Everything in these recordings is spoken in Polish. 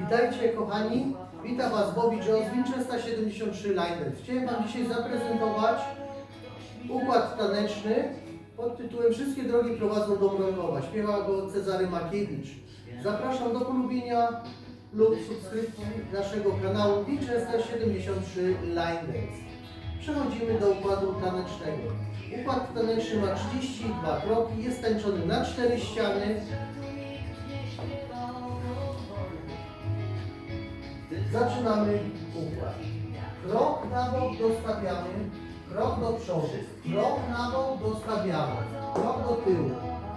Witajcie kochani, witam Was Bobby Jones, Winchester 73 Liners. Chciałem Wam dzisiaj zaprezentować układ taneczny pod tytułem Wszystkie drogi prowadzą do Mrągowa. Śpiewa go Cezary Makiewicz. Zapraszam do polubienia lub subskrypcji naszego kanału Winchester 73 Liners. Przechodzimy do układu tanecznego. Układ taneczny ma 32 kroki, jest tańczony na 4 ściany. Zaczynamy układ. Krok na bok dostawiamy, krok do przodu, krok na bok dostawiamy, krok do tyłu,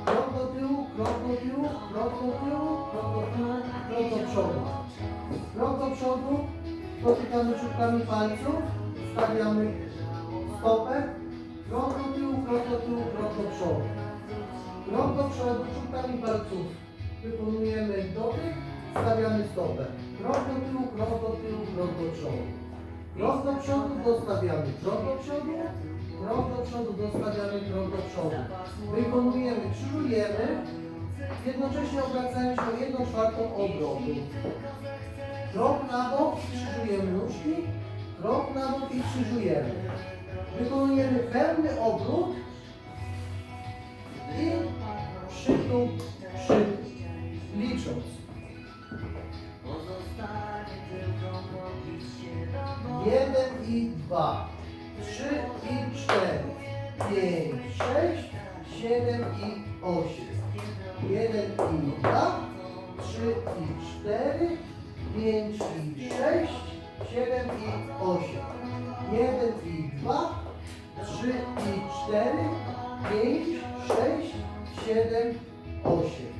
krok do tyłu, krok do tyłu, krok do tyłu, krok do tyłu, krok do przodu. Krok do przodu, dotykamy czubkami palców, stawiamy stopę, krok do tyłu, krok do tyłu, krok do przodu. Krok do przodu, czubkami palców wykonujemy dotyk, stawiamy stopę. Krok do tyłu, krok do tyłu, krok do przodu. Krok do przodu, dostawiamy krok do przodu, krok do przodu, dostawiamy krok do przodu. Wykonujemy, krzyżujemy, jednocześnie obracając się o 1 czwartą obrotu. Krok na bok, krzyżujemy nóżki, krok na bok i krzyżujemy. Wykonujemy pełny obrót i przytup, przytup, licząc. Jeden i dwa, trzy i cztery, pięć, sześć, siedem i osiem. Jeden i dwa, trzy i cztery, pięć i sześć, siedem i osiem. Jeden i dwa, trzy i cztery, pięć, sześć, siedem, osiem.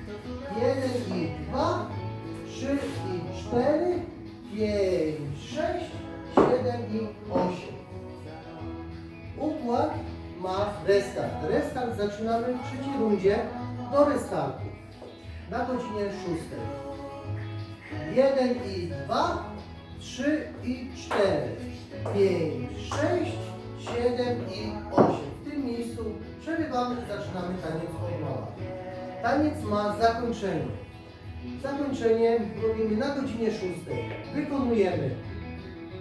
7 i 8. Układ ma restart. Restart zaczynamy w trzeciej rundzie do restartu. Na godzinie 6. 1 i 2, 3 i 4, 5, 6, 7 i 8. W tym miejscu przerywamy i zaczynamy taniec formowa. Taniec ma zakończenie. Zakończenie robimy na godzinie 6. Wykonujemy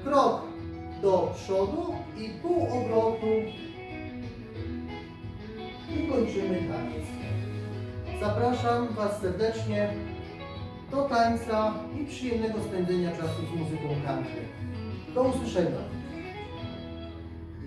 krok do przodu i pół obrotu i kończymy taniec. Zapraszam Was serdecznie do tańca i przyjemnego spędzenia czasu z muzyką country. Do usłyszenia.